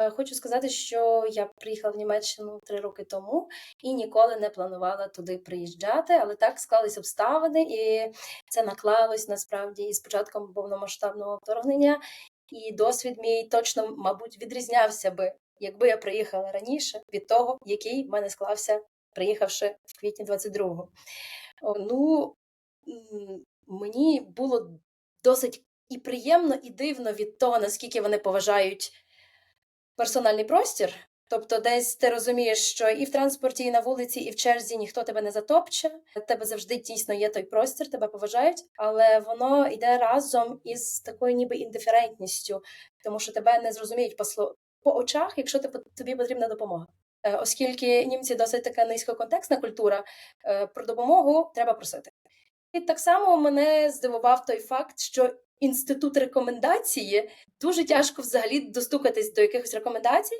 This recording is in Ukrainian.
Е, Хочу сказати, що я приїхала в Німеччину три роки тому і ніколи не планувала туди приїжджати, але так склались обставини, і це наклалось насправді із початком повномасштабного вторгнення. І досвід мій точно, мабуть, відрізнявся би, якби я приїхала раніше від того, який в мене склався, приїхавши в квітні 22-го. Ну, мені було досить і приємно, і дивно від того, наскільки вони поважають персональний простір. Тобто, десь ти розумієш, що і в транспорті, і на вулиці, і в черзі ніхто тебе не затопче. Тебе завжди дійсно є той простір, тебе поважають, але воно йде разом із такою ніби індиферентністю, тому що тебе не зрозуміють по, по очах, якщо тобі потрібна допомога. Е, Оскільки німці досить така низькоконтекстна культура, е, про допомогу треба просити. І так само мене здивував той факт, що інститут рекомендації дуже тяжко взагалі достукатись до якихось рекомендацій.